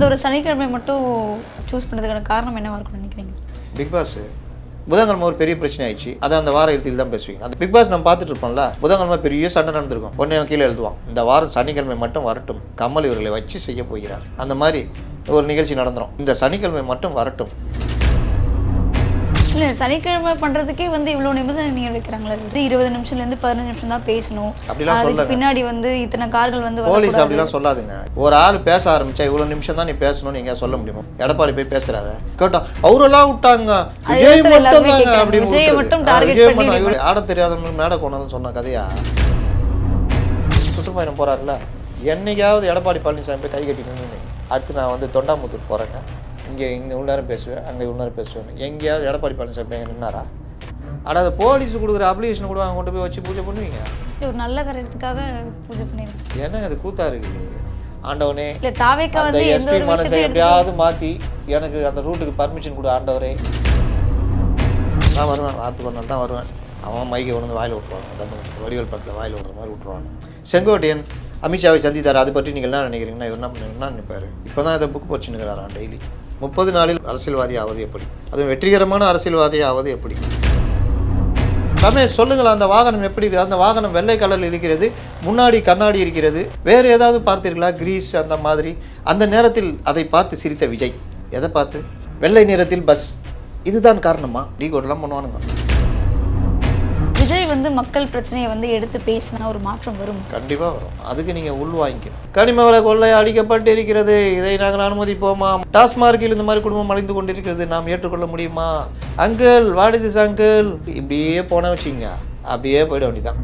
இந்த ஒரு சனிக்கிழமை மட்டும் சூஸ் பண்ணதுக்கான காரணம் என்னவா இருக்கும்னு நினைக்கிறீங்க? பிக் பாஸ் புதன்கிழமை ஒரு பெரிய பிரச்சனை ஆயிடுச்சு. அதை அந்த வார இறுதியில் தான் பேசுவீங்க. அந்த பிக் பாஸ் நம்ம பார்த்துட்டு இருப்போம்ல புதன்கிழமை பெரிய சண்டை நடந்திருக்கும். உடனே கீழே எழுதுவான். இந்த வாரம் சனிக்கிழமை மட்டும் வரட்டும். கமல் இவர்களை வச்சு செய்ய போகிறார். அந்த மாதிரி ஒரு நிகழ்ச்சி நடந்துடும் இந்த சனிக்கிழமை மட்டும் வரட்டும். இல்லை சனிக்கிழமை பண்ணுறதுக்கே வந்து இவ்வளோ நிபந்தனைகள் வைக்கிறாங்களா இது இருபது நிமிஷம்லேருந்து பதினஞ்சு நிமிஷம் தான் பேசணும். அதுக்கு. பின்னாடி வந்து இத்தனை கார்கள் வந்து போலீஸ். அப்படிலாம் சொல்லாதுங்க. ஒரு ஆள் பேச ஆரம்பிச்சா இவ்வளோ நிமிஷம் தான் நீ பேசணும்னு எங்கேயா சொல்ல முடியுமா? எடப்பாடி போய் பேசுறாரு. கேட்டா அவரெல்லாம் விட்டாங்க. விஜய் மட்டும் விஜயை. மட்டும் விஜய் பண்ணி ஆட தெரியாதவங்க மேடை கொண்டாந்து சொன்ன கதையா? சுற்றுப்பயணம் போறாருல என்னைக்காவது எடப்பாடி பழனிசாமி போய் கை கட்டி நின்று அடுத்து நான் வந்து தொண்டாமுத்தூர் போறேங்க. இங்கே இங்கே நேரம் பேசுவேன் அங்கே நேரம் பேசுவேன் எங்கேயாவது எடப்பாடி பழனிசாமி நின்னாரா? ஆனால் அது போலீஸ் கொடுக்குற அப்ளிகேஷன் கூட அங்க கொண்டு போய் வச்சு பூஜை பண்ணுவீங்க? ஒரு நல்ல காரியத்துக்காக பூஜை பண்ணிருக்கேன். என்ன அது கூத்தா இருக்குது? ஆண்டவனே இல்லை தாவேக்கா வந்து எஸ்பி மனசை எப்படியாவது மாற்றி எனக்கு அந்த ரூட்டுக்கு பர்மிஷன் கொடு ஆண்டவரே. நான் வருவேன் வாரத்துக்கு ஒரு நாள் தான் வருவேன். அவன் மைக்கை கொண்டு வந்து வாயில் விட்ருவாங்க தமிழ் வடிவேல் பக்கத்தில் வாயில் விட்ற மாதிரி விட்ருவாங்க செங்கோட்டையன் அமித்ஷாவை சந்தித்தார்? அதை பற்றி நீங்கள் என்ன நினைக்கிறீங்கன்னா என்ன பண்ணுவீங்கன்னா நினைப்பாரு? இப்போ தான் இதை புக் போச்சுன்னுக்கிறாராம் டெய்லி முப்பது நாளில் அரசியல்வாதி ஆவது எப்படி? அதுவும் வெற்றிகரமான அரசியல்வாதி ஆவது எப்படி? ரமேஷ் சொல்லுங்கள் அந்த வாகனம் எப்படி இருக்குது? அந்த வாகனம் வெள்ளை கலரில் இருக்கிறது முன்னாடி கண்ணாடி இருக்கிறது வேறு ஏதாவது பார்த்தீர்களா? கிரீஸ் அந்த மாதிரி. அந்த நேரத்தில் அதை பார்த்து சிரித்த விஜய். எதை பார்த்து? வெள்ளை நிறத்தில் பஸ். இதுதான் காரணமா? டீ கோடெல்லாம் பண்ணுவானுங்க. வந்து மக்கள் பிரச்சனையை வந்து எடுத்து பேசினா ஒரு மாற்றம் வரும். கண்டிப்பாக வரும். அதுக்கு நீங்கள் உள் வாங்கிக்கணும். கனிம வள கொள்ளை அழிக்கப்பட்டு இருக்கிறது இதை நாங்கள் அனுமதிப்போமா? டாஸ்மார்க்கில் இந்த மாதிரி குடும்பம் அழிந்து கொண்டிருக்கிறது. நாம் ஏற்றுக்கொள்ள முடியுமா? அங்கிள் வாட் இஸ் அங்கிள் இப்படியே போன வச்சிங்க. அப்படியே போயிட வேண்டியதான்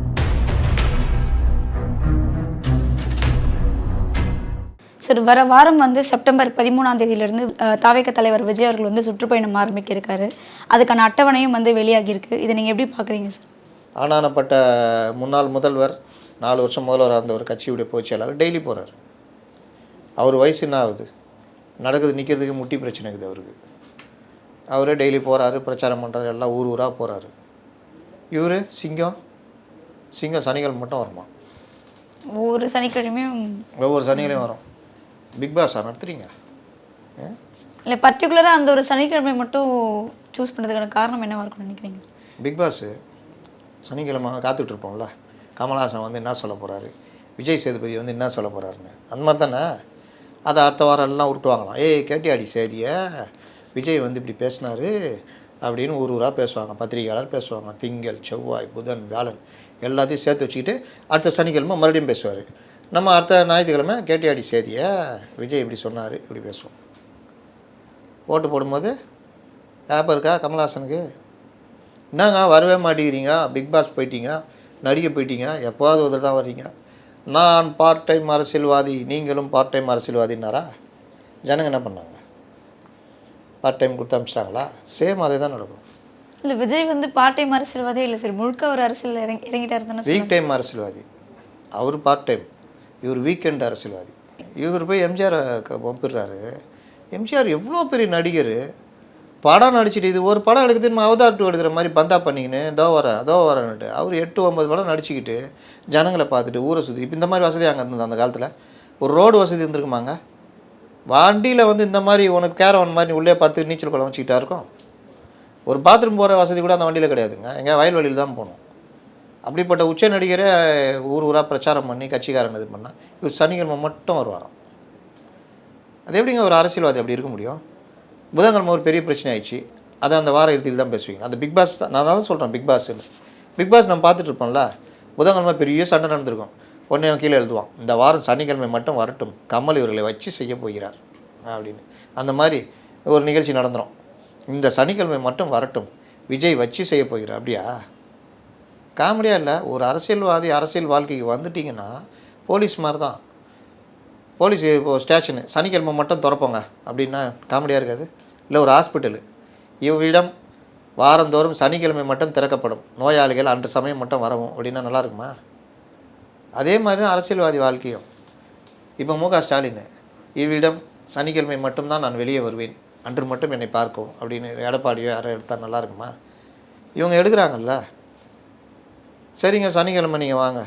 சரி வர வாரம் வந்து செப்டம்பர் பதிமூணாம் தேதியிலிருந்து தாவேக்க தலைவர் விஜய் அவர்கள் வந்து சுற்றுப்பயணம் ஆரம்பிக்க இருக்காரு. அதுக்கான அட்டவணையும் வந்து வெளியாகி இருக்கு இதை நீங்க எப்படி பாக்குறீங்க சார் ஆனானப்பட்ட முன்னாள் முதல்வர் நாலு வருஷம் முதல்வராக இருந்த ஒரு கட்சியுடைய பொதுச் செயலாளர் டெய்லி போகிறார் அவர் வயசு என்ன ஆகுது? நடக்குது நிற்கிறதுக்கு முட்டி பிரச்சனை இருக்குது அவருக்கு. அவரே டெய்லி போகிறாரு பிரச்சாரம் பண்ணுறாரு எல்லாம் ஊர் ஊராக போகிறாரு இவர் சிங்கம் சிங்கம் சனிக்கிழமை மட்டும் வருமா? ஒவ்வொரு சனிக்கிழமையும் ஒவ்வொரு சனிகளையும் வரும். பிக் பாஸா நடத்துறீங்க? இல்லை பர்டிகுலராக அந்த ஒரு சனிக்கிழமை மட்டும் சூஸ் பண்ணதுக்கான காரணம் என்னவா இருக்கும்னு நினைக்கிறீங்க? Big pass? சனிக்கிழமை காத்துட்ருப்போம்ல கமல்ஹாசன் வந்து என்ன சொல்ல போகிறாரு விஜய் சேதுபதி வந்து என்ன சொல்ல போகிறாருன்னு அந்த மாதிரி தானே? அதை அடுத்த வாரம் எல்லாம் உருட்டுவாங்களாம் ஏய் கேட்டியாடி சேதியை? விஜய் வந்து இப்படி பேசினாரு அப்படின்னு ஒரு ஊராக பேசுவாங்க. பத்திரிகையாளர் பேசுவாங்க. திங்கள் செவ்வாய் புதன் வியாழன் எல்லாத்தையும் சேர்த்து வச்சுக்கிட்டு அடுத்த சனிக்கிழமை மறுபடியும் பேசுவார். நம்ம அடுத்த ஞாயிற்றுக்கிழமை கேட்டியாடி சேதியை? விஜய் இப்படி சொன்னார். இப்படி பேசுவோம். ஓட்டு போடும்போது ஞாபகம் இருக்கா? கமல்ஹாசனுக்கு? என்னங்க வரவே மாட்டேங்கிறீங்க? பிக் பாஸ் போயிட்டீங்க நடிகை போயிட்டீங்க எப்போவாவது ஒரு தான் வர்றீங்க. நான் பார்ட் டைம் அரசியல்வாதி நீங்களும் பார்ட் டைம் அரசியல்வாதினாரா ஜனங்க என்ன பண்ணாங்க? பார்ட் டைம் கொடுத்து அமிச்சிட்டாங்களா? சேம் அதே தான் நடக்கும். இல்லை விஜய் வந்து பார்ட் டைம் அரசியல்வாதே இல்லை சார் முழுக்க ஒரு அரசியல் இறங்கி இறங்கிட்டாரு தானே வீக் டைம் அரசியல்வாதி. அவர் பார்ட் டைம் இவர் வீக்கெண்ட் அரசியல்வாதி. இவர் போய் எம்ஜிஆர் ஒப்பிடுறாரு எம்ஜிஆர் எவ்வளோ பெரிய நடிகர்? படம் நடிச்சிட்டு இது ஒரு படம் எடுக்குது நம்ம அவதார் டூ எடுக்கிற மாதிரி பந்தா பண்ணிக்கின்னு தோ வரேன் தோ வரேன்னுட்டு அவர் எட்டு ஒன்பது படம் நடிச்சுக்கிட்டு ஜனங்களை பார்த்துட்டு ஊரை சுற்றி இப்போ இந்த மாதிரி வசதி அங்கே இருந்தது அந்த காலத்தில். ஒரு ரோடு வசதி இருந்திருக்குமாங்க? வண்டியில் வந்து இந்த மாதிரி உனக்கு கேரவன் மாதிரி உள்ளே பார்த்து நீச்சல் குளம் வச்சுக்கிட்டா இருக்கும். ஒரு பாத்ரூம் போகிற வசதி கூட அந்த வண்டியில் கிடையாதுங்க. எங்கே வயல்வெளியில் தான் போகணும். அப்படிப்பட்ட உச்ச நடிகரை ஊர் ஊராக பிரச்சாரம் பண்ணி கட்சிக்காரங்க இது பண்ணால் இவர் சனிக்கிழமை மட்டும் வருவாராம். அது எப்படிங்க ஒரு அரசியல்வாதி அப்படி இருக்க முடியும்? புதன்கிழமை ஒரு பெரிய பிரச்சனை ஆயிடுச்சு அதை அந்த வார இறுதியில் தான் பேசுவீங்க. அந்த பிக் பாஸ் தான் நான் தான் சொல்கிறேன் பிக் பாஸ் பிக் பாஸ் நம்ம பார்த்துட்டு இருப்போம்ல புதன்கிழமை பெரிய சண்டை நடந்திருக்கும். உடனே அவன் கீழே எழுதுவான் இந்த வாரம் சனிக்கிழமை மட்டும் வரட்டும் கமல் இவர்களை வச்சு செய்ய போகிறார் அப்படின்னு. அந்த மாதிரி ஒரு நிகழ்ச்சி நடந்துடும் இந்த சனிக்கிழமை மட்டும் வரட்டும் விஜய் வச்சு செய்ய போகிறார் அப்படியா? காமெடியாக இல்லை ஒரு அரசியல்வாதி அரசியல் வாழ்க்கைக்கு வந்துட்டிங்கன்னா போலீஸ் மாதிரி தான். போலீஸ் இப்போ ஸ்டேஷனு. சனிக்கிழமை மட்டும் திறப்போங்க. அப்படின்னா காமெடியாக இருக்காது. இல்லை ஒரு ஹாஸ்பிட்டலு. இவ்விடம் வாரந்தோறும் சனிக்கிழமை மட்டும் திறக்கப்படும். நோயாளிகள் அன்று சமயம் மட்டும் வரவும். அப்படின்னா நல்லா இருக்குமா? அதே மாதிரி தான் அரசியல்வாதி வாழ்க்கையும். இப்போ மு க ஸ்டாலின் இவ்விடம் சனிக்கிழமை மட்டும்தான் நான் வெளியே வருவேன். அன்று மட்டும் என்னை பார்க்கும் அப்படின்னு எடப்பாடியோ யாரோ எடுத்தால் நல்லா இருக்குமா? இவங்க எடுக்கிறாங்கல்ல. சரிங்க சனிக்கிழமை நீங்கள் வாங்க.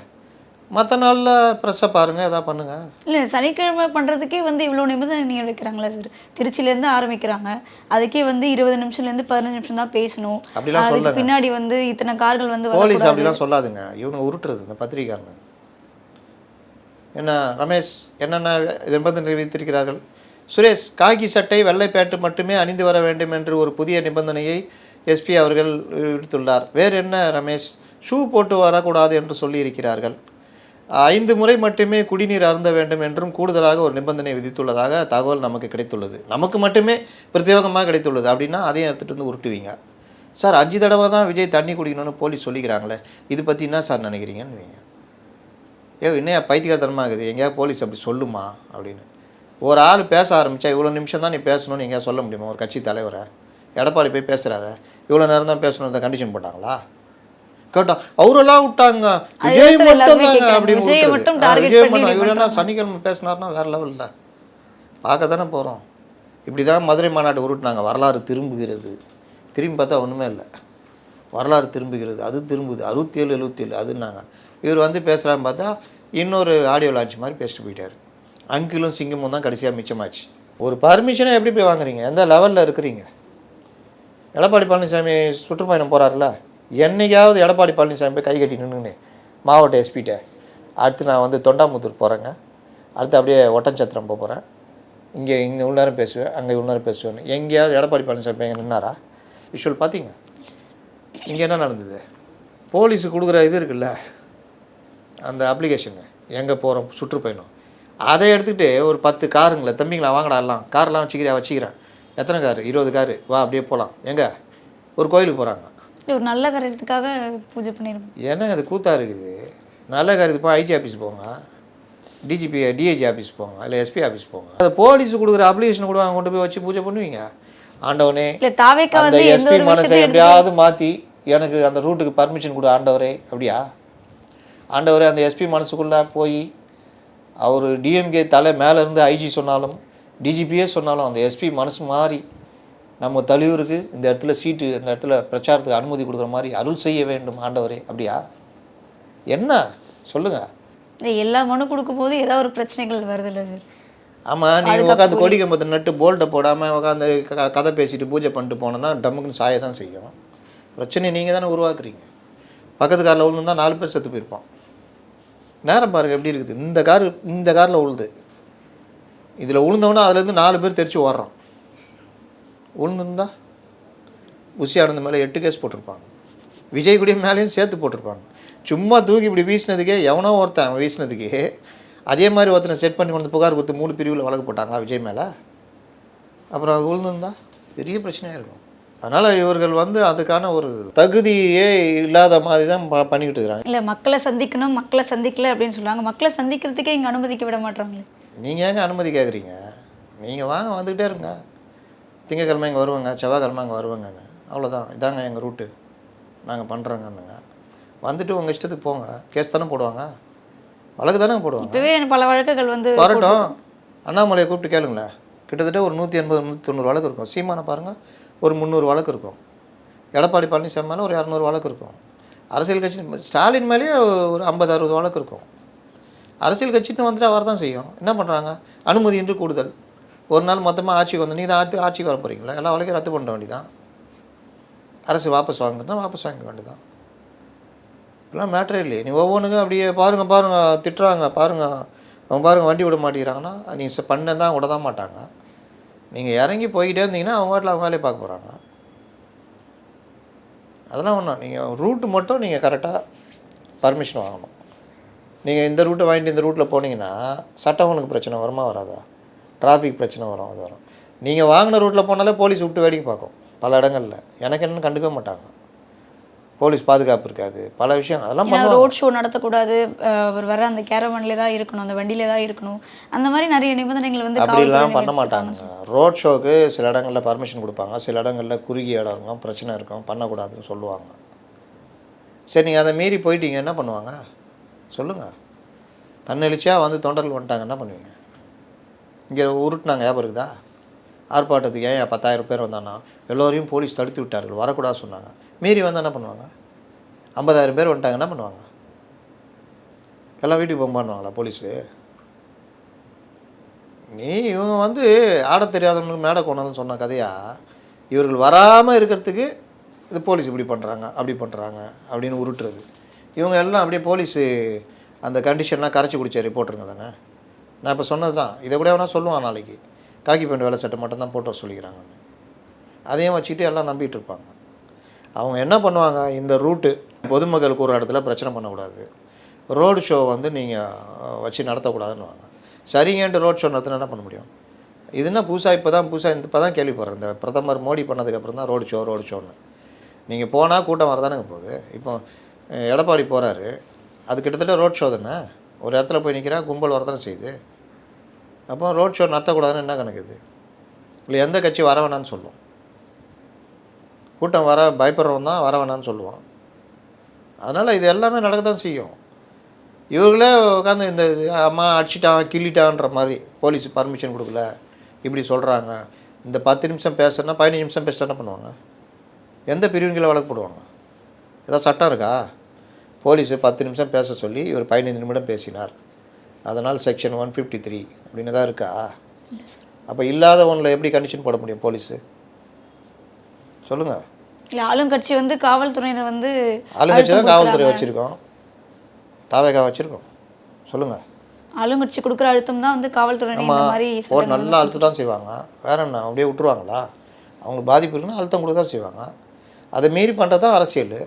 மற்ற நாளில் ப்ரெஸ்ஸை பாருங்கள் எதா பண்ணுங்கள் இல்லை சனிக்கிழமை பண்ணுறதுக்கே வந்து இவ்வளோ நிபந்தனை வைக்கிறாங்களா சார் திருச்சியிலேருந்து ஆரம்பிக்கிறாங்க. அதுக்கே வந்து இருபது நிமிஷம்லேருந்து பதினஞ்சு நிமிஷம் தான் பேசணும். அப்படிலாம் அதுக்கு சொல்லுங்க. பின்னாடி வந்து இத்தனை கார்கள் வந்து போலீஸ். அப்படிலாம் சொல்லாதுங்க. இவனுங்க உருட்டுறது இந்த பத்திரிக்காரங்க என்ன ரமேஷ் என்னென்ன நிபந்தனை விதித்திருக்கிறார்கள்? சுரேஷ் காக்கி சட்டை வெள்ளை பேண்ட் மட்டுமே அணிந்து வர வேண்டும் என்று ஒரு புதிய நிபந்தனையை எஸ்பி அவர்கள் விடுத்துள்ளார். வேறு என்ன ரமேஷ்? ஷூ போட்டு வரக்கூடாது என்று சொல்லியிருக்கிறார்கள். ஐந்து முறை மட்டுமே குடிநீர் அருந்த வேண்டும் என்றும் கூடுதலாக ஒரு நிபந்தனை விதித்துள்ளதாக தகவல் நமக்கு கிடைத்துள்ளது. நமக்கு மட்டுமே பிரத்யேகமாக கிடைத்துள்ளது அப்படின்னா அதையும் எடுத்துகிட்டு வந்து உருட்டுவீங்க. சார் அஞ்சு தடவை தான் விஜய் தண்ணி குடிக்கணும்னு போலீஸ் சொல்லிக்கிறாங்களே இது பற்றி என்ன சார் நினைக்கிறீங்கன்னு வைங்க. ஏ என்னையா பைத்தியகாரத்தனமாக இருக்குது? எங்கேயா போலீஸ் அப்படி சொல்லுமா அப்படின்னு. ஒரு ஆள் பேச ஆரம்பித்தா இவ்வளோ நிமிஷம் தான் நீ பேசணும்னு எங்கேயா சொல்ல முடியுமா? ஒரு கட்சி தலைவரை. எடப்பாடி போய் பேசுகிறாரு இவ்வளோ நேரம் தான் பேசணும் இந்த கண்டிஷன் போட்டாங்களா? கேட்டா அவரெல்லாம் விட்டாங்க. விஜய் மட்டும் தாங்க. அப்படின்னு விஜயை. மட்டும் இவர் என்ன. சனிக்கிழமை பேசினார்னா வேற லெவலில் பார்க்க தானே போகிறோம் இப்படி தான் மதுரை மாநாடு உருட்டுனாங்க. வரலாறு திரும்புகிறது. திரும்பி பார்த்தா ஒன்றுமே இல்லை. வரலாறு திரும்புகிறது. அது திரும்புது. அறுபத்தி ஏழு எழுபத்தேழு அதுன்னாங்க. இவர் வந்து பேசுகிறான்னு பார்த்தா இன்னொரு ஆடியோ லான்ச் மாதிரி பேசிட்டு போயிட்டார். அங்கிளும் சிங்கமும் தான் கடைசியாக மிச்சமாச்சு. ஒரு பர்மிஷனை எப்படி போய் வாங்குறீங்க? எந்த லெவலில் இருக்கிறீங்க? எடப்பாடி பழனிசாமி சுற்றுப்பயணம் போகிறாருல என்னைக்காவது எடப்பாடி பழனிசாமி போய் கை கட்டி நின்றுன்னு மாவட்ட எஸ்பிகிட்ட அடுத்து நான் வந்து தொண்டாமுத்தூர் போகிறேங்க அடுத்து அப்படியே ஒட்டஞ்சத்திரம் போக போகிறேன் இங்கே இங்கே இவ்வளோ நேரம் பேசுவேன் அங்கே இவ்வளோ நேரம் பேசுவேன் எங்கேயாவது எடப்பாடி பழனிசாமி எங்கே நின்னாரா? விஷுவல் பார்த்தீங்க? இங்கே என்ன நடந்தது? போலீஸு கொடுக்குற இது இருக்குல்ல அந்த அப்ளிகேஷனு எங்கே போகிறோம் சுற்றுப்பயணம் அதை எடுத்துக்கிட்டு ஒரு பத்து காருங்களே தம்பிங்களா வாங்கடா எல்லாம். கார்லாம் வச்சுக்கிறேன் வச்சுக்கிறேன். எத்தனை காரு? இருபது காரு. வா அப்படியே போகலாம் எங்கே? ஒரு கோயிலுக்கு போகிறாங்க ஒரு நல்ல காரியத்துக்காக பூஜை பண்ணிருப்போம் என்னங்க அது கூத்தா இருக்குது. நல்ல காரியத்துக்கு ஐஜி ஆஃபீஸ் போங்க. டிஜிபி டிஐஜி ஆஃபீஸ் போங்க இல்லை எஸ்பி ஆஃபீஸ் போங்க. அது போலீஸ் கொடுக்குற அப்ளிகேஷன் கூட கொண்டு போய் வச்சு பூஜை பண்ணுவீங்க? ஆண்டவனே அந்த எஸ்பி மனசை எப்படியாவது மாற்றி எனக்கு அந்த ரூட்டுக்கு பர்மிஷன் கொடு ஆண்டவரே. அப்படியா? ஆண்டவரே அந்த எஸ்பி மனசுக்குள்ளே போய் அவர் டிஎம்கே தலை மேலே இருந்து ஐஜி சொன்னாலும் டிஜிபியே சொன்னாலும் அந்த எஸ்பி மனசு மாறி நம்ம தலைவருக்கு இந்த இடத்துல சீட்டு இந்த இடத்துல பிரச்சாரத்துக்கு அனுமதி கொடுக்குற மாதிரி அருள் செய்ய வேண்டும் ஆண்டவரே அப்படியா? என்ன? சொல்லுங்கள் இல்லை, எல்லா மனு கொடுக்கும்போது ஏதாவது ஒரு பிரச்சனைகள் வருது இல்லை சார். ஆமாம் நீ உட்காந்து கொடி கம்பத்தை நட்டு போல்ட்டை போடாமல் உட்காந்து கதை பேசிட்டு பூஜை பண்ணிட்டு போனோன்னா டம்முக்குன்னு சாய தான் செய்யும். பிரச்சனையை நீங்கள் தானே உருவாக்குறீங்க. பக்கத்து காரில் விழுந்துருந்தா நாலு பேர் செத்து போயிருப்பான் நேரம் பாருங்க எப்படி இருக்குது? இந்த கார் இந்த காரில் உழுது. இதில் உளுந்தவொன்னே அதுலேருந்து நாலு பேர் தெரிச்சு உளுந்துருந்தா உசி ஆனந்த் மேலே எட்டு கேஸ் போட்டிருப்பாங்க. விஜய் குடி மேலேயும் சேர்த்து போட்டிருப்பாங்க. சும்மா தூக்கி இப்படி வீசினதுக்கே எவனோ ஒருத்தன் வீசினதுக்கே அதே மாதிரி ஒருத்தனை செட் பண்ணி கொண்டு வந்து புகார் கொடுத்து மூணு பிரிவில் வழக்கு போட்டாங்களா விஜய் மேலே? அப்புறம் அது விழுந்திருந்தா பெரிய பிரச்சனையாக இருக்கும். அதனால் இவர்கள் வந்து அதுக்கான ஒரு தகுதியே இல்லாத மாதிரி தான் ப- பண்ணிக்கிட்டு இருக்கிறாங்க. இல்லை மக்களை சந்திக்கணும் மக்களை சந்திக்கல அப்படின்னு சொல்லுவாங்க. மக்களை சந்திக்கிறதுக்கே இங்கே அனுமதிக்க விட மாட்டாங்களே நீங்கள் ஏங்க அனுமதி கேட்குறீங்க நீங்கள் வாங்க வந்துக்கிட்டே இருங்க. திங்கக்கிழமை இங்கே வருவாங்க செவ்வாய்க்கிழமை அங்கே வருவாங்கன்னு அவ்வளோதான் இதாங்க எங்கள் ரூட்டு நாங்கள் பண்ணுறோங்கன்னுங்க வந்துட்டு உங்கள் இஷ்டத்துக்கு போங்க. கேஸ் தானே போடுவாங்க? வழக்கு தானே போடுவாங்க? இப்போவே பல வழக்குகள் வந்து வரட்டும். அண்ணாமலையை கூப்பிட்டு கேளுங்களேன். கிட்டத்தட்ட ஒரு நூற்றி எண்பது நூற்றி தொண்ணூறு வழக்கு இருக்கும். சீமானை பாருங்கள் ஒரு முந்நூறு வழக்கு இருக்கும். எடப்பாடி பழனிசாமி மேலே ஒரு இரநூறு வழக்கு இருக்கும். அரசியல் கட்சி ஸ்டாலின் மேலேயே ஒரு ஐம்பது அறுபது வழக்கு இருக்கும். அரசியல் கட்சின்னு வந்துட்டு அவர் தான் செய்யும். என்ன பண்ணுறாங்க அனுமதி என்று கூடுதல். ஒரு நாள் மொத்தமாக ஆட்சிக்கு வந்து நீங்கள் தான் ஆட்சிக்கு வர போகிறீங்களா எல்லா வழக்கையும் ரத்து பண்ண வேண்டியதான் அரசு வாபஸ் வாங்குறதுனா வாபஸ் வாங்க வேண்டியதான் இப்பெல்லாம் மேட்ரே இல்லையே. நீ ஒவ்வொன்றுக்கும் அப்படியே பாருங்க பாருங்க திட்டுறாங்க. பாருங்க அவங்க பாருங்க வண்டி விட மாட்டேங்கிறாங்கன்னா நீ ச- பண்ண தான் விட தான் மாட்டாங்க. நீங்கள் இறங்கி போய்கிட்டே இருந்தீங்கன்னா அவங்க வாட்டில் அவங்க வேலையை பார்க்க போகிறாங்க அதெல்லாம் ஒன்றும் நீங்கள் ரூட்டு மட்டும் நீங்கள் கரெக்டாக பர்மிஷன் வாங்கணும். நீங்கள் இந்த ரூட்டை வாங்கிட்டு இந்த ரூட்டில் போனீங்கன்னா சட்டம் உனக்கு பிரச்சனை வருமா வராதா? டிராஃபிக் பிரச்சனை வரும் அது வரும். நீங்கள் வாங்கின ரூட்டில் போனாலே போலீஸ் விட்டு வேடிக்கை பார்க்கும். பல இடங்களில். எனக்கு என்னன்னு கண்டுக்க மாட்டாங்க. போலீஸ் பாதுகாப்பு இருக்காது. பல விஷயம் அதெல்லாம் ரோட் ஷோ நடத்தக்கூடாது. அவர் வர அந்த கேரவன்ல தான் இருக்கணும் அந்த வண்டியில தான் இருக்கணும். அந்த மாதிரி நிறைய நிபந்தனைகள் வந்து அப்படிலாம் பண்ண. மாட்டாங்க. ரோட் ஷோக்கு சில இடங்களில் பர்மிஷன் கொடுப்பாங்க. சில இடங்களில் குறுகிய இடம் இருக்கும் பிரச்சனை இருக்கும். பண்ணக்கூடாதுன்னு சொல்லுவாங்க. சரி நீங்கள் அதை மீறி போயிட்டீங்க என்ன பண்ணுவாங்க? சொல்லுங்கள் தன்னெழுச்சியாக வந்து தொண்டர்கள் வந்துட்டாங்க என்ன பண்ணுவீங்க? இங்கே உருட்டுனாங்க ஞாபகம் இருக்குதா? ஆர்ப்பாட்டத்துக்கு ஏன் பத்தாயிரம் பேர் வந்தானா எல்லோரையும் போலீஸ் தடுத்து விட்டார்கள் வரக்கூடாது சொன்னாங்க. மீறி வந்தால் என்ன பண்ணுவாங்க? ஐம்பதாயிரம் பேர் வந்துட்டாங்க என்ன பண்ணுவாங்க? எல்லாம் வீட்டுக்கு போக போலீஸு? நீ இவங்க வந்து ஆடத் தெரியாதவங்களுக்கு மேடை கொண்டான்னு சொன்ன கதையா? இவர்கள் வராமல் இருக்கிறதுக்கு இது போலீஸ் இப்படி பண்ணுறாங்க அப்படி பண்ணுறாங்க அப்படின்னு உருட்டுறது. இவங்க எல்லாம் அப்படியே போலீஸு அந்த கண்டிஷன்லாம் கரைச்சி குடிச்ச ரிப்போர்ட்டருங்க தானே? நான் இப்போ சொன்னது தான். இதை கூட வேணால் சொல்லுவான் நாளைக்கு. காக்கி பேண்ட் வேலை சட்டை மட்டும் தான் போட்டு சொல்லிக்கிறாங்கன்னு. அதையும் வச்சுட்டு எல்லாம் நம்பிட்டு இருப்பாங்க. அவங்க என்ன பண்ணுவாங்க? இந்த ரூட்டு பொதுமக்களுக்கு ஒரு இடத்துல பிரச்சனை பண்ணக்கூடாது. ரோடு ஷோ வந்து நீங்கள் வச்சு நடத்தக்கூடாதுன்னு சரிங்கன்ட்டு ரோட் ஷோ நடத்தினா என்ன பண்ண முடியும்? இது என்ன புதுசாக இப்போ தான் புதுசாக இந்த இப்போ தான் கேள்விப்படுறேன் இந்த பிரதமர் மோடி பண்ணதுக்கப்புறம் தான் ரோடு ஷோ ரோடு ஷோன்னு நீங்கள் போனால் கூட்டம் வரதானங்க போகுது. இப்போ எடப்பாடி போகிறாரு அது கிட்டத்தட்ட ரோட் ஷோ தானே? ஒரு இடத்துல போய் நிற்கிறா கும்பல் வரதானே செய்யுது. அப்போ ரோட் ஷோ நடத்தக்கூடாதுன்னு என்ன கணக்கு இது? இல்லை எந்த கட்சி வர வேணான்னு சொல்லும். கூட்டம் வர பயப்படுறவன் தான் வர வேணான்னு சொல்லுவான். அதனால் இது எல்லாமே நடக்க தான் செய்யும். இவர்களே உட்காந்து இந்த அம்மா அடிச்சிட்டான் கிள்ளிட்டான்ற மாதிரி போலீஸ் பர்மிஷன் கொடுக்கல. இப்படி சொல்கிறாங்க இந்த பத்து நிமிஷம் பேசுனா பதினஞ்சு நிமிஷம் பேச என்ன பண்ணுவாங்க? எந்த பிரிவின்களை வழக்கு போடுவாங்க? ஏதாவது சட்டம் இருக்கா? போலீஸு பத்து நிமிஷம் பேச சொல்லி இவர் பதினைந்து நிமிடம் பேசினார். அதனால் செக்ஷன் ஒன் ஃபிஃப்டி த்ரீ அப்படின்னு தான் இருக்கா? அப்போ இல்லாத ஒன்றில் எப்படி கண்டிஷன் போட முடியும் போலீஸு? சொல்லுங்கள் இல்லை ஆளுங்கட்சி வந்து காவல்துறையினர் வந்து ஆளுங்கட்சி தான் காவல்துறை. வச்சுருக்கோம். தாவேகா வச்சுருக்கோம். சொல்லுங்கள் ஆளுங்கட்சி கொடுக்குற அழுத்தம் தான் வந்து ஆமாம் மாதிரி ஒரு நல்ல அழுத்தம் தான் செய்வாங்க. வேற என்ன அப்படியே விட்டுருவாங்களா? அவங்களுக்கு பாதிப்பு இருக்குன்னா அழுத்தம் கொடுக்க தான் செய்வாங்க. அதை மீறி பண்ணுறது தான் அரசியல்.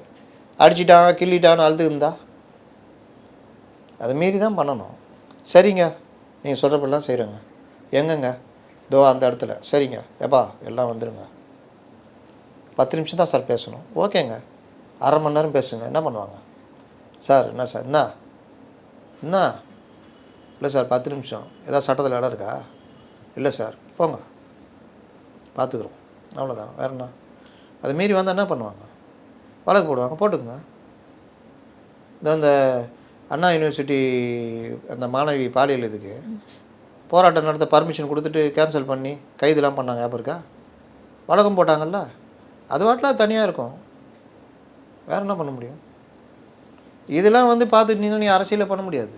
அடிச்சிட்டான் கிள்ளிட்டான்னு அழுது இருந்தா? அதை மீறி தான் பண்ணணும். சரிங்க. நீங்கள் சொல்கிறப்பெல்லாம் செய்கிறேங்க எங்கங்க? இதோ அந்த இடத்துல. சரிங்க. எப்பா எல்லாம் வந்துடுங்க பத்து நிமிஷம் தான் சார் பேசணும். ஓகேங்க. அரை மணி நேரம் பேசுங்க. என்ன பண்ணுவாங்க? சார் என்ன சார்? என்ன? என்ன? இல்லை சார் பத்து நிமிஷம். ஏதாவது சட்டத்தில் இடம் இருக்கா? இல்லை சார். போங்க. பார்த்துக்குறோம். அவ்வளோதான் வேற என்ன? அது மீறி வந்தால் என்ன பண்ணுவாங்க? வழக்கு போடுவாங்க. போட்டுக்குங்க. இந்த அண்ணா யூனிவர்சிட்டி அந்த மாணவி பாலியல் இதுக்கு போராட்டம் நடத்த பர்மிஷன் கொடுத்துட்டு கேன்சல் பண்ணி கைதுலாம் பண்ணாங்க. ஞாபகம் இருக்கா? வழக்கம் போட்டாங்கல்ல? அது வாட்டில் தனியாக இருக்கும். வேற என்ன பண்ண முடியும்? இதெல்லாம் வந்து பார்த்துட்டு நீ நீ அரசியலே பண்ண முடியாது.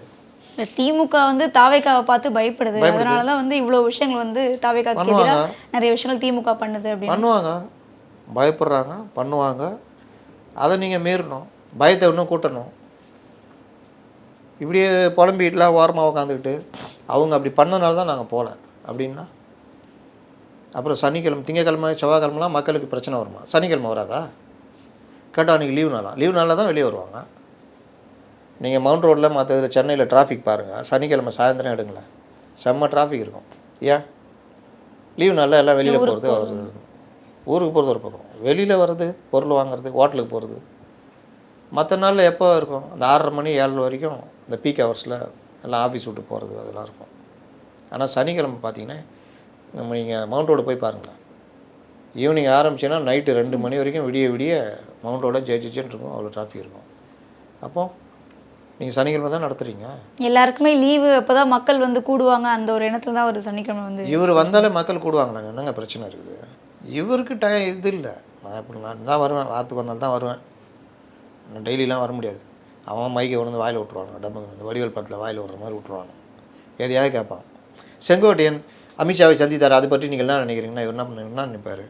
இந்த திமுக வந்து தாவேக்காவை பார்த்து பயப்படுது. அதனால தான் வந்து இவ்வளோ விஷயங்கள் வந்து தாவேக்காக்கு நிறைய விஷயங்கள் திமுக பண்ணுது அப்படின்னு. பண்ணுவாங்க. பயப்படுறாங்க. பண்ணுவாங்க. அதை நீங்கள் மீறணும். பயத்தை இன்னும் கூட்டணும். இப்படியே புலம்பிட்டுலாம் ஓரமாக உட்காந்துக்கிட்டு அவங்க அப்படி பண்ணனால தான் நாங்கள் போகல அப்படின்னா அப்புறம் சனிக்கிழமை திங்கக்கிழமை செவ்வாய்க்கிழமெலாம் மக்களுக்கு பிரச்சனை வருமா? சனிக்கிழமை வராதா? கேட்டால் அன்றைக்கி லீவ் நாளாக லீவ் நாளில் தான் வெளியே வருவாங்க. நீங்கள் மவுண்ட் ரோட்டில் மற்ற இதில் சென்னையில் டிராஃபிக் பாருங்கள் சனிக்கிழமை சாயந்தரம் எடுங்களேன். செம்ம டிராஃபிக் இருக்கும். ஏன்? லீவ் நாளில் எல்லாம் வெளியில் போகிறது வருது ஊருக்கு போகிறது ஒரு பக்கம். வெளியில் வர்றது பொருள் வாங்குறது ஹோட்டலுக்கு போகிறது மற்ற நாளில் எப்போ இருக்கும்? அந்த ஆறரை மணி ஏழு வரைக்கும் இந்த பீக் ஹவர்ஸில் எல்லாம் ஆஃபீஸ் விட்டு போகிறது அதெல்லாம் இருக்கும். ஆனால் சனிக்கிழமை பார்த்தீங்கன்னா நம்ம நீங்கள் மவுண்ட் ரோடு போய் பாருங்களேன் ஈவினிங் ஆரம்பிச்சுன்னா நைட்டு ரெண்டு மணி வரைக்கும் விடிய விடிய மவுண்ட் ரோட ஜெய் ஜெயிச்சுன்னு இருக்கும். அவ்வளோ டிராஃபிக் இருக்கும். அப்போது நீங்கள் சனிக்கிழமை தான் நடத்துகிறீங்க எல்லாருக்குமே லீவு அப்பதான் மக்கள் வந்து கூடுவாங்க. அந்த ஒரு எண்ணத்துல தான் ஒரு சனிக்கிழமை வந்து இவர் வந்தாலே மக்கள் கூடுவாங்களாங்க. என்னங்க பிரச்சனை இருக்குது? இவருக்கு டை இது இல்லை. நான் இப்படி நான் தான் வருவேன். வாரத்துக்கு ஒரு நாள் தான் வருவேன். நான் டெய்லிலாம் வர முடியாது. அவன் மைக்கை கொண்டு வாயில் விட்ருவானுங்க டம்முங்க இந்த வடிவேல் படத்தில் வாயில் விட்ற மாதிரி விட்ருவானுங்க எதையாவது கேட்பான். செங்கோட்டையன் அமித்ஷாவை சந்தித்தார்? அதை பற்றி நீங்கள் என்ன நினைக்கிறீங்கன்னா இவர் என்ன பண்ண என்ன நினைப்பார்?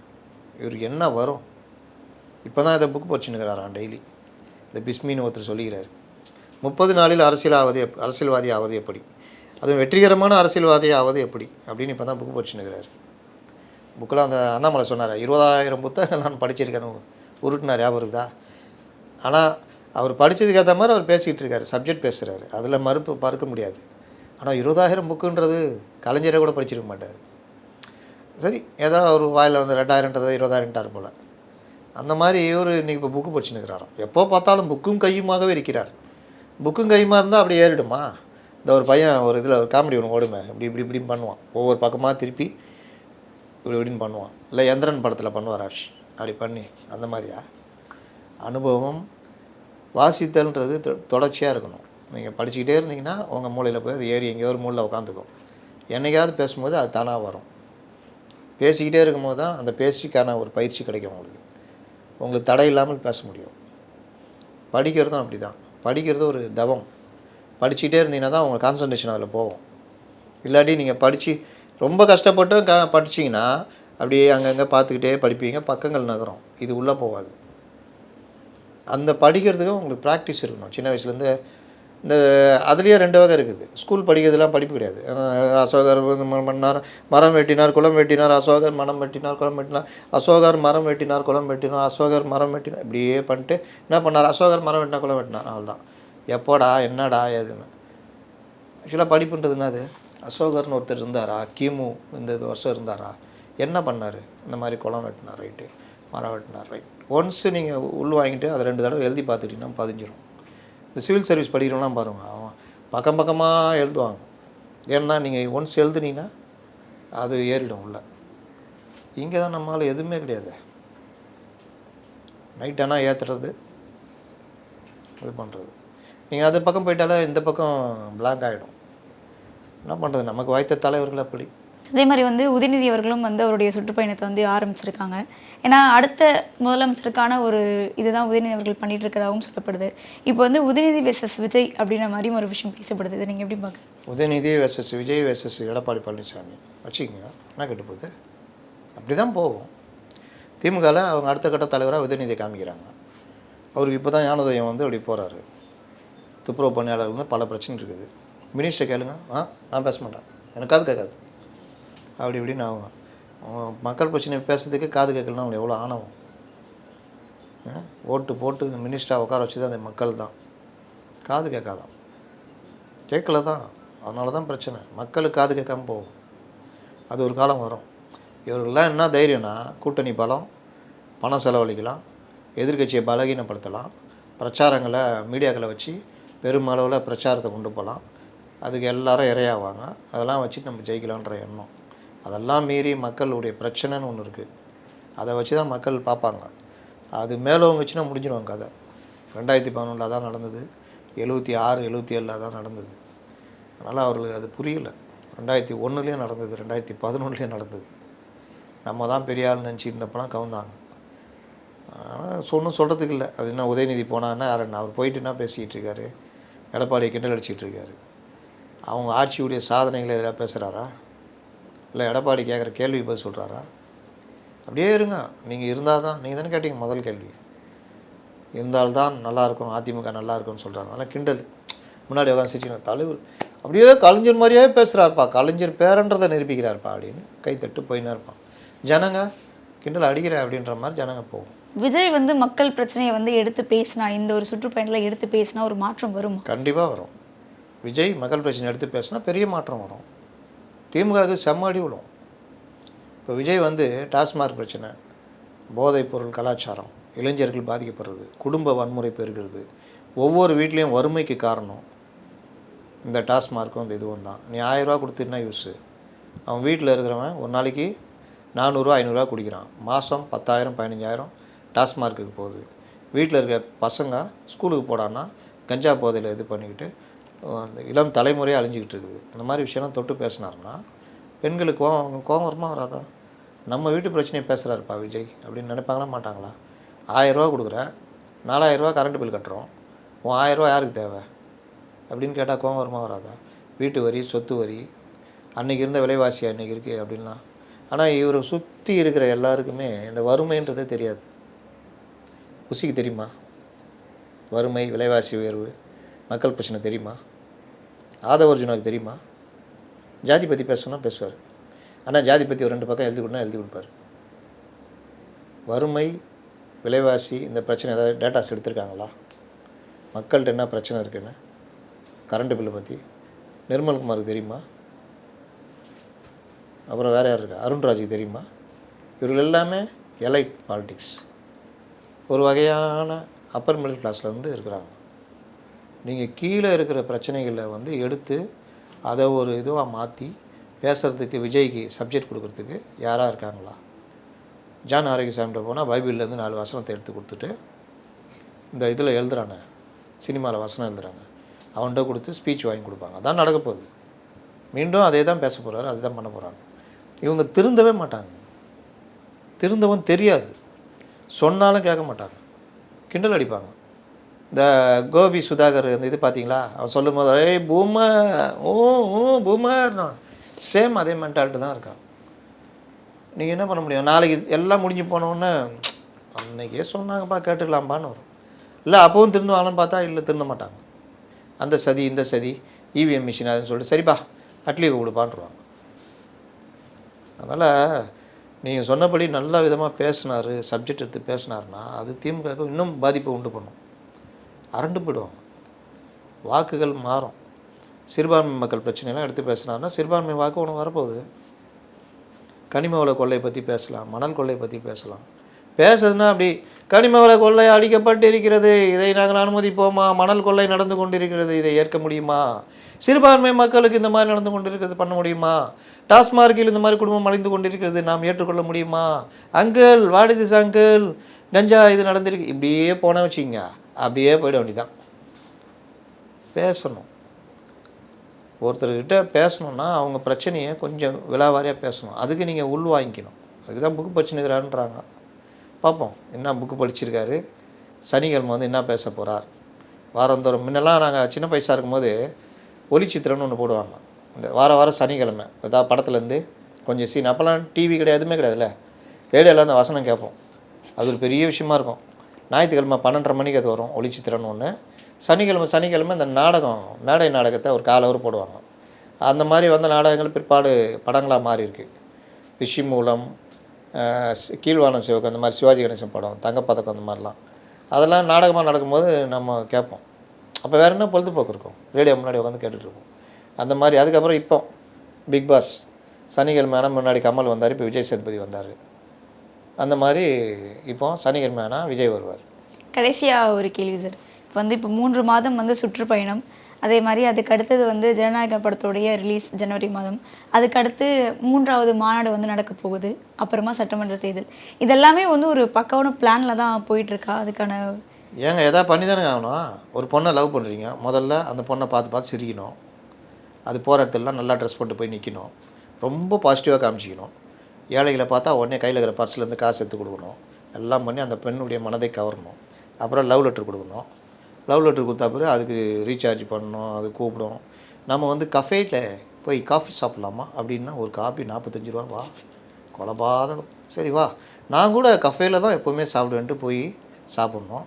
இவருக்கு என்ன வரும்? இப்போ தான் இதை புக் படிச்சுன்னுக்கிறாராம் டெய்லி. இந்த பிஸ்மின்னு ஒருத்தர் சொல்லிக்கிறார். முப்பது நாளில் அரசியலாவது எப் அரசியல்வாதி ஆவது எப்படி? அதுவும் வெற்றிகரமான அரசியல்வாதி ஆவது எப்படி? அப்படின்னு இப்போ தான் புக் படிச்சுன்னுக்கிறார் புக்கெலாம் அந்த அண்ணாமலை சொன்னார் இருபதாயிரம் புத்தகம் நான் படிச்சிருக்கேன்னு உருட்டினார் ஞாபகம் இருக்குதா? ஆனால் அவர் படித்ததுக்கு ஏற்ற மாதிரி அவர் பேசிக்கிட்டு இருக்காரு சப்ஜெக்ட் பேசுகிறாரு அதில் மறுப்பு மறுக்க முடியாது. ஆனால் இருபதாயிரம் புக்குன்றது கலைஞரே கூட படிச்சிருக்க மாட்டார். சரி ஏதோ அவர் வாயில் வந்து ரெண்டாயிரம்ன்றதை இருபதாயிரம்ட்டார் போல். அந்த மாதிரி இவர் இன்றைக்கி இப்போ புக்கு படிச்சுன்னு இருக்கிறாராம். எப்போ பார்த்தாலும் புக்கும் கையுமாகவே இருக்கிறார். புக்கும் கையுமாக இருந்தால் அப்படி ஏறிடுமா? இந்த ஒரு பையன் ஒரு இதில் ஒரு காமெடி ஒன்று ஓடுமே இப்படி இப்படி இப்படி பண்ணுவான். ஒவ்வொரு பக்கமாக திருப்பி இப்படி இப்படின்னு பண்ணுவான். இல்லை எந்திரன் படத்தில் பண்ணுவார் ஹர்ஷ் அப்படி பண்ணி அந்த மாதிரியா? அனுபவம் வாசித்தல்ன்றது தொ- தொடர்ச்சியாக இருக்கணும். நீங்கள் படிச்சுக்கிட்டே இருந்தீங்கன்னா உங்கள் மூலையில் போய் அது ஏறி எங்கேயோ ஒரு மூலையில் உட்காந்துக்கும் என்னைக்காவது பேசும்போது அது தானாக வரும். பேசிக்கிட்டே இருக்கும்போது தான் அந்த பேச்சுக்கான ஒரு பயிற்சி கிடைக்கும் உங்களுக்கு. உங்களுக்கு தடை இல்லாமல் பேச முடியும். படிக்கிறதும் அப்படி தான் படிக்கிறது ஒரு தவம். படிச்சுக்கிட்டே இருந்தீங்கன்னா தான் உங்கள் கான்சன்ட்ரேஷன் அதில் போகும். இல்லாட்டி நீங்கள் படித்து ரொம்ப கஷ்டப்பட்டு க படிச்சிங்கன்னா அப்படியே அங்கங்கே பார்த்துக்கிட்டே படிப்பீங்க பக்கங்கள் நகரும். இது உள்ளே போகாது. அந்த படிக்கிறதுக்கு உங்களுக்கு ப்ராக்டிஸ் இருக்கணும். சின்ன வயசுலேருந்து இந்த அதுலேயே ரெண்டு வகை இருக்குது. ஸ்கூல் படிக்கிறதுலாம் படிப்பு கிடையாது. அசோகர் மன்னார் மரம் வெட்டினார் குளம் வெட்டினார் அசோகர் மரம் வெட்டினார் குளம் வெட்டினார் அசோகர் மரம் வெட்டினார் குளம் வெட்டினார் அசோகர் மரம் வெட்டினார் இப்படியே பண்ணிட்டு என்ன பண்ணார்? அசோகர் மரம் வெட்டினா குளம் வெட்டினார். அவ்வளோதான் எப்போடா என்னடா ஏதுன்னு. ஆக்சுவலாக படிப்புன்றது என்னது? அசோகர்னு ஒருத்தர் இருந்தாரா? கிமு இந்த இது வருஷம் இருந்தாரா? என்ன பண்ணார்? இந்த மாதிரி குளம் வெட்டினார் ரைட்டு மரம் வெட்டினார் ரைட் ஒன்ஸு நீங்கள் உள் வாங்கிட்டு அதை ரெண்டு தடவை எழுதி பார்த்துக்கிட்டிங்கன்னா பதிஞ்சிடும் இந்த சிவில் சர்வீஸ் படிக்கிறவங்களாம் பாருங்கள் அவன் பக்கம் பக்கமாக எழுதுவாங்க. ஏன்னா நீங்கள் ஒன்ஸ் எழுதுனீங்கன்னா அது ஏறிடும் உள்ள. இங்கே தான் நம்மளால் எதுவுமே கிடையாது. நைட் ஆனால் ஏற்றுறது இது பண்ணுறது நீங்கள் அது பக்கம் போயிட்டாலே இந்த பக்கம் பிளாங்க் ஆகிடும் என்ன பண்ணுறது நமக்கு வாய்த்த தலைவர்கள் அப்படி. அதே மாதிரி வந்து உதயநிதி அவர்களும் வந்து அவருடைய சுற்றுப்பயணத்தை வந்து ஆரம்பிச்சிருக்காங்க. ஏன்னா அடுத்த முதலமைச்சருக்கான ஒரு இதுதான் உதயநிதி அவர்கள் பண்ணிட்டு இருக்கதாகவும் சொல்லப்படுது. இப்போ வந்து உதயநிதி வெர்சஸ் விஜய் அப்படின்ற மாதிரியும் ஒரு விஷயம் பேசப்படுது. இதை நீங்கள் எப்படி பார்க்குறீங்க உதயநிதி வெர்சஸ் விஜய் வெர்சஸ் எடப்பாடி பழனிசாமி. வச்சுக்கோங்க. என்ன கெட்டு போகுது? அப்படி தான் போகும். திமுகவில் அவங்க அடுத்த கட்ட தலைவராக உதயநிதியை காமிக்கிறாங்க. அவருக்கு இப்போ தான் ஞானோதயம் வந்து அப்படி போகிறாரு துப்புரவு பணியாளர் வந்து பல பிரச்சனை இருக்குது. மினிஸ்டர் கேளுங்க. ஆ நான் பேச மாட்டேன். எனக்கு காது கேட்காது. அப்படி இப்படின்னு ஆகும் மக்கள் பிரச்சனை பேசுறதுக்கு காது கேட்கலன்னா அவங்க எவ்வளோ ஆணவம்? ஆ? ஓட்டு போட்டு மினிஸ்டராக உட்கார வச்சது அந்த மக்கள் தான். காது கேட்காதான். கேட்கல தான் அதனால தான் பிரச்சனை. மக்களுக்கு காது கேட்காம போகும். அது ஒரு காலம் வரும். இவர்கள்லாம் என்ன தைரியம்னா கூட்டணி பலம் பணம் செலவழிக்கலாம் எதிர்க்கட்சியை பலகீனப்படுத்தலாம் பிரச்சாரங்களை மீடியாக்களை வச்சு பெருமளவில் பிரச்சாரத்தை கொண்டு போகலாம். அதுக்கு எல்லாரும் இரையாவாங்க. அதெல்லாம் வச்சு நம்ம ஜெயிக்கலான்ற எண்ணம். அதெல்லாம் மீறி மக்களுடைய பிரச்சனைன்னு ஒன்று இருக்குது அதை வச்சு தான் மக்கள் பார்ப்பாங்க. அது மேலோங்குச்சுன்னா முடிஞ்சிடும் கதை. ரெண்டாயிரத்தி பதினொன்றில் தான் நடந்தது. எழுபத்தி ஆறு எழுபத்தி ஏழில் தான் நடந்தது. அதனால் அவர்களுக்கு அது புரியல. ரெண்டாயிரத்தி ஒன்றுலேயும் நடந்தது ரெண்டாயிரத்தி பதினொன்றுலேயும் நடந்தது. நம்ம தான் பெரிய ஆள் நினச்சி இருந்தப்பெல்லாம் கவுந்தாங்க. ஆனால் ஒன்றும் சொல்கிறதுக்கு இல்லை. அது என்ன உதயநிதி போனான்னா யார் என்ன அவர் போயிட்டு என்ன பேசிக்கிட்டு இருக்காரு? எடப்பாடியை கிண்டல் அடிச்சிட்டு இருக்காரு. அவங்க ஆட்சியுடைய சாதனைகளை எதாவது பேசுகிறாரா இல்லை எடப்பாடி கேட்குற கேள்வி பதில் சொல்கிறாரா அப்படியே இருங்க. நீங்கள் இருந்தால் தான் நீங்கள் தானே கேட்டீங்க முதல் கேள்வி. இருந்தால்தான் நல்லா இருக்கும் அதிமுக நல்லா இருக்கும்னு சொல்கிறாங்க அதெல்லாம் கிண்டல். முன்னாடி உட்காந்து சிரிச்சுனா தலைவர் அப்படியே கலைஞர் மாதிரியே பேசுகிறாருப்பா கலைஞர் பேரன்றதை நிரூபிக்கிறாருப்பா அப்படின்னு கைத்தட்டு போயின்னு இருப்பான் ஜனங்க கிண்டல் அடிக்கிற அப்படின்ற மாதிரி ஜனங்க போகும். விஜய் வந்து மக்கள் பிரச்சனையை வந்து எடுத்து பேசினா இந்த ஒரு சுற்றுப்பயணத்தில் எடுத்து பேசினா ஒரு மாற்றம் வருமா? கண்டிப்பாக வரும். விஜய் மக்கள் பிரச்சனை எடுத்து பேசினா பெரிய மாற்றம் வரும். திமுகவுக்கு செம்ம அடி விடும் இப்போ விஜய் வந்து டாஸ்மார்க் பிரச்சனை போதைப் பொருள் கலாச்சாரம் இளைஞர்கள் பாதிக்கப்படுறது குடும்ப வன்முறை பெறுகிறது ஒவ்வொரு வீட்லேயும் வறுமைக்கு காரணம் இந்த டாஸ்மார்க்கும் இந்த இதுவும் தான் நீ ஆயிரரூவா கொடுத்து யூஸு அவன் வீட்டில் இருக்கிறவன் ஒரு நாளைக்கு நானூறுரூவா ஐநூறுரூவா குடிக்கிறான். மாதம் பத்தாயிரம் பதினஞ்சாயிரம் டாஸ்மார்க்குக்கு போகுது. வீட்டில் இருக்க பசங்க ஸ்கூலுக்கு போடான்னா கஞ்சா போதையில் இது பண்ணிக்கிட்டு அந்த இளம் தலைமுறையாக அழிஞ்சிக்கிட்டு இருக்குது. இந்த மாதிரி விஷயம்லாம் தொட்டு பேசினார்னா பெண்களுக்கு கோவம் கோவம் வருமா வராதா? நம்ம வீட்டு பிரச்சனையை பேசுகிறாருப்பா விஜய் அப்படின்னு நினைப்பாங்களா மாட்டாங்களா? ஆயிரரூவா கொடுக்குற நாலாயிரரூவா கரண்ட் பில் கட்டுறோம். உன் ஆயிரரூவா யாருக்கு தேவை? அப்படின்னு கேட்டால் கோவம் வருமா வராதா? வீட்டு வரி சொத்து வரி அன்றைக்கி இருந்த விலைவாசி அன்றைக்கி இருக்குது அப்படின்லாம். ஆனால் இவரை சுற்றி இருக்கிற எல்லாருக்குமே இந்த வறுமைன்றதே தெரியாது. குசிக்கு தெரியுமா? வறுமை விலைவாசி உயர்வு மக்கள் பிரச்சனை தெரியுமா? ஆதவர்ஜுனாவுக்கு தெரியுமா? ஜாதி பற்றி பேசணும்னா பேசுவார். ஆனால் ஜாதி பற்றி ஒரு ரெண்டு பக்கம் எழுதி கொடுனா எழுதி கொடுப்பார். வறுமை விலைவாசி இந்த பிரச்சனை ஏதாவது டேட்டாஸ் எடுத்திருக்காங்களா? மக்கள்கிட்ட என்ன பிரச்சனை இருக்குன்னு? கரண்ட் பில்லை பற்றி நிர்மல்குமாருக்கு தெரியுமா? அப்புறம் வேறு யார் இருக்கா? அருண்ராஜுக்கு தெரியுமா? இவர்கள் எல்லாமே எலைட் பாலிட்டிக்ஸ் ஒரு வகையான அப்பர் மிடில் கிளாஸில் வந்து இருக்கிறாங்க. நீங்கள் கீழே இருக்கிற பிரச்சனைகளை வந்து எடுத்து அதை ஒரு இதுவாக மாற்றி பேசுகிறதுக்கு விஜய்க்கு சப்ஜெக்ட் கொடுக்கறதுக்கு யாராக இருக்காங்களா? ஜான் ஆரோக்கியசாமிகிட்ட போனால் பைபிள்லேருந்து நாலு வசனத்தை எடுத்து கொடுத்துட்டு இந்த இதில் எழுதுறானே சினிமாவில் வசனம் எழுதுறாங்க அவன்கிட்ட கொடுத்து ஸ்பீச் வாங்கி கொடுப்பாங்க. அதான் நடக்க போகுது. மீண்டும் அதே தான் பேச போகிறாரு அதுதான் பண்ண போகிறாங்க இவங்க திருந்தவே மாட்டாங்க. திருந்தவன் தெரியாது. சொன்னாலும் கேட்க மாட்டாங்க. கிண்டல் அடிப்பாங்க. இந்த கோபி சுதாகர் அந்த இது பார்த்தீங்களா? அவன் சொல்லும் போது ஏய் boomer. Oh oh boomer same அதே மென்டாலிட்டி தான் இருக்கான். நீங்கள் என்ன பண்ண முடியும்? நாளைக்கு எல்லாம் முடிஞ்சு போனோடனே அன்னைக்கே சொன்னாங்கப்பா கேட்டுக்கலாம்ப்பான்னு வரும். இல்லை அப்பவும் திருந்துவாங்கன்னு பார்த்தா இல்லை திருந்த மாட்டாங்க. அந்த சதி இந்த சதி இவிஎம் மிஷின் அதுன்னு சொல்லிட்டு சரிப்பா அட்லீவ் கொடுப்பான்ருவாங்க. அதனால் நீங்கள் சொன்னபடி நல்ல விதமாக பேசினார் சப்ஜெக்ட் எடுத்து பேசினாருன்னா அது திமுகவுக்கு இன்னும் பாதிப்பை உண்டு பண்ணும். அரண்டு போயிடுவாங்க. வாக்குகள் மாறும். சிறுபான்மை மக்கள் பிரச்சனையெல்லாம் எடுத்து பேசினாருன்னா சிறுபான்மை வாக்கு ஒன்று வரப்போகுது. கனிம வள கொள்ளை பற்றி பேசலாம் மணல் கொள்ளை பற்றி பேசலாம். பேசுறதுன்னா அப்படி கனிம வள கொள்ளை அழிக்கப்பட்டு இருக்கிறது இதை நாங்கள் அனுமதிப்போமா? மணல் கொள்ளை நடந்து கொண்டிருக்கிறது இதை ஏற்க முடியுமா? சிறுபான்மை மக்களுக்கு இந்த மாதிரி நடந்து கொண்டிருக்கிறது பண்ண முடியுமா? டாஸ்மார்க்கில் இந்த மாதிரி குடும்பம் அழிந்து கொண்டிருக்கிறது நாம் ஏற்றுக்கொள்ள முடியுமா? Uncle what is uncle? கஞ்சா இது நடந்திருக்கு. இப்படியே போன வச்சிங்க அப்படியே போயிட வேண்டிதான் பேசணும். ஒருத்தர்கிட்ட பேசணுன்னா அவங்க பிரச்சனையை கொஞ்சம் விலாவாரியாக பேசணும். அதுக்கு நீங்கள் உள் வாங்கிக்கணும். அதுக்கு தான் புக்கு படிச்சுனுக்கிறான்றாங்க பார்ப்போம் என்ன புக்கு படிச்சிருக்காரு? சனிக்கிழமை வந்து என்ன பேச போகிறார் வாரந்தோறும் முன்னெல்லாம் நாங்கள் சின்ன பைசா இருக்கும்போது ஒளிச்சித்திரம்னு ஒன்று போடுவாங்க. இந்த வார வாரம் சனிக்கிழமை ஏதாவது படத்துலேருந்து கொஞ்சம் சீன். அப்போல்லாம் டிவி கிடையாது எதுவுமே கிடையாதுல்ல? ரேடியோவில் அந்த வசனம் கேட்போம். அது ஒரு பெரிய விஷயமா இருக்கும். ஞாயிற்றுக்கிழமை பன்னெண்டரை மணிக்கு அது வரும் ஒளிச்சித்திரம்னு ஒன்று சனிக்கிழமை சனிக்கிழமை இந்த நாடகம் மேடை நாடகத்தை ஒரு காலவர் போடுவாங்க. அந்த மாதிரி வந்த நாடகங்கள் பிற்பாடு படங்களாக மாறி இருக்குது ரிஷி மூலம் கீழ்வான சிவகம் சிவக்கு அந்த மாதிரி சிவாஜி கணேசன் படம் தங்கப்பதக்கம் அந்த மாதிரிலாம். அதெல்லாம் நாடகமாக நடக்கும்போது நம்ம கேட்போம். அப்போ வேறு என்ன பொழுதுபோக்கு இருக்கும்? ரேடியோ முன்னாடி உட்காந்து கேட்டுட்ருக்கோம் இருப்போம். அந்த மாதிரி. அதுக்கப்புறம் இப்போ பிக் பாஸ். சனிக்கிழமை ஆனால் முன்னாடி கமல் வந்தார் இப்போ விஜய் சேதுபதி வந்தார். அந்த மாதிரி இப்போ சனிக்கிழமை ஆனால் விஜய் வருவார். கடைசியாக ஒரு கேள்வி சார். இப்போ வந்து இப்போ மூன்று மாதம் வந்து சுற்றுப்பயணம். அதே மாதிரி அதுக்கு அடுத்தது வந்து ஜனநாயக படத்தோடைய ரிலீஸ் ஜனவரி மாதம். அதுக்கு அடுத்து மூன்றாவது மாநாடு வந்து நடக்க போகுது. அப்புறமா சட்டமன்ற தேர்தல். இதெல்லாமே வந்து ஒரு பக்காவான பிளானில் தான் போயிட்டுருக்கா அதுக்கான ஏங்க எதாவது பண்ணி தானே ஆகணும். ஒரு பொண்ணை லவ் பண்ணுறீங்க முதல்ல அந்த பொண்ணை பார்த்து பார்த்து சிரிக்கணும். அது போகிற இடத்துலலாம் நல்லா ட்ரெஸ் போட்டு போய் நிற்கணும் ரொம்ப பாசிட்டிவாக காமிச்சிக்கணும். ஏழைகளை பார்த்தா உடனே கையில் இருக்கிற பர்ஸ்லேருந்து காசு எடுத்து கொடுக்கணும். எல்லாம் பண்ணி அந்த பெண்ணுடைய மனதை கவரணும் அப்புறம் லவ் லெட்டர் கொடுக்கணும். லவ் லெட்டர் கொடுத்தா பிறகு அதுக்கு ரீசார்ஜ் பண்ணணும் அது கூப்பிடும் நம்ம வந்து கஃபேட்டில் போய் காஃபி சாப்பிட்லாமா? அப்படின்னா ஒரு காஃபி நாற்பத்தஞ்சு ரூபா வா. கொலபாதகம் சரி வா. நான் கூட கஃபேல தான் எப்போவுமே சாப்பிடுவேன்ட்டு போய் சாப்பிட்ணும்.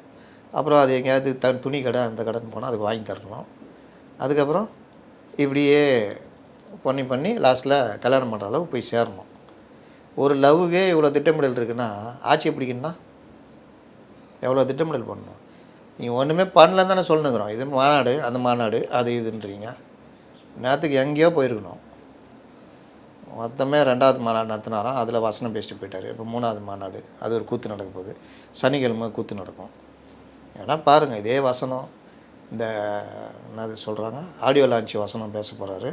அப்புறம் அது எங்கேயாவது தன் துணி கடை அந்த கடைன்னு போனால் அதுக்கு வாங்கி தரணும். அதுக்கப்புறம் இப்படியே பண்ணி பண்ணி லாஸ்ட்டில் கல்யாணம் பண்ணுற அளவுக்கு போய் சேரணும். ஒரு லவ்வே இவ்வளோ திட்டமிடல் இருக்குன்னா ஆட்சி பிடிக்குன்னா எவ்வளோ திட்டமிடல் பண்ணணும்? நீங்கள் ஒன்றுமே பண்ணலன்னு தானே சொல்லணுங்கிறோம் இது மாநாடு அந்த மாநாடு அது இதுன்றீங்க. நேரத்துக்கு எங்கேயோ போயிருக்கணும். மொத்தமே ரெண்டாவது மாநாடு நடத்தினாராம். அதில் வசனம் பேசிட்டு போயிட்டார். இப்போ மூணாவது மாநாடு. அது ஒரு கூத்து நடக்க போகுது. சனிக்கிழமை கூத்து நடக்கும். ஏன்னா பாருங்கள் இதே வசனம். இந்த என்னது சொல்கிறாங்க ஆடியோ லான்ச் வசனம் பேச போகிறாரு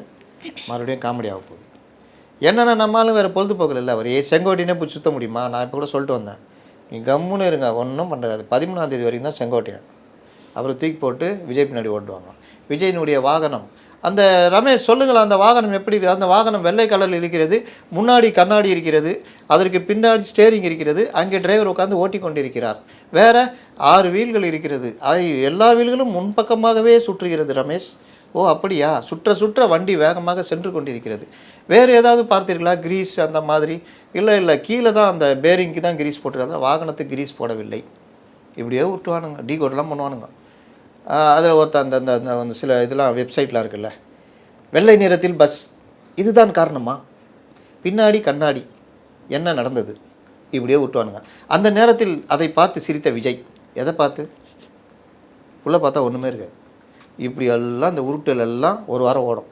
மறுபடியும் காமெடி ஆக போகுது. என்னென்ன நம்மளும் வேறு பொழுதுபோக்கில் இல்லை அவர். ஏ போய் சுத்த முடியுமா? நான் இப்போ கூட சொல்லிட்டு வந்தேன். நீ கம்முன்னு இருங்க ஒன்றும் பண்ணுறது பதிமூணாம் தேதி வரைக்கும் தான் செங்கோட்டையன். அப்புறம் தூக்கி போட்டு விஜய் பின்னாடி ஓட்டுவாங்க. விஜயினுடைய வாகனம். அந்த ரமேஷ் சொல்லுங்கள் அந்த வாகனம் எப்படி அந்த வாகனம் வெள்ளை கலரில் இருக்கிறது முன்னாடி கண்ணாடி இருக்கிறது அதற்கு பின்னாடி ஸ்டேரிங் இருக்கிறது அங்கே டிரைவர் உட்காந்து ஓட்டி கொண்டிருக்கிறார் வேறு ஆறு வீல்கள் இருக்கிறது. அவை எல்லா வீல்களும் முன்பக்கமாகவே சுற்றுகிறது ரமேஷ். ஓ அப்படியா? சுற்ற சுற்ற வண்டி வேகமாக சென்று கொண்டிருக்கிறது. வேறு ஏதாவது பார்த்தீர்களா? கிரீஸ் அந்த மாதிரி? இல்லை இல்லை. கீழே தான் அந்த பேரிங்க்கு தான் கிரீஸ் போட்டிருக்காங்க. வாகனத்துக்கு கிரீஸ் போடவில்லை. இப்படியே விட்டுவானுங்க டீ கோடெல்லாம் பண்ணுவானுங்க. அதில் ஒருத்தன் அந்த அந்த அந்த அந்த சில இதெல்லாம் வெப்சைட்லாம் இருக்குல்ல. வெள்ளை நிறத்தில் பஸ் இதுதான் காரணமா? பின்னாடி கண்ணாடி. என்ன நடந்தது? இப்படியே விட்டுவானுங்க அந்த நேரத்தில் அதை பார்த்து சிரித்த விஜய். எதை பார்த்து? உள்ளே பார்த்தா ஒன்றுமே இருக்காது. இப்படி எல்லாம் இந்த உருட்டல் எல்லாம் ஒரு வாரம் ஓடும்.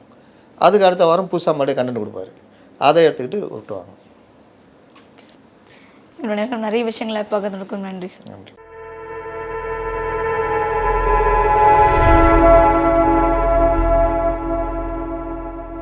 அதுக்கு அடுத்த வாரம் புதுசாக மறுபடியும் கண்டென்ட் கொடுப்பாரு. அதை எடுத்துக்கிட்டு உருட்டுவாங்க. நேரம் நிறைய விஷயங்களை பகிர்ந்துருக்கும் நன்றி சார். நன்றி.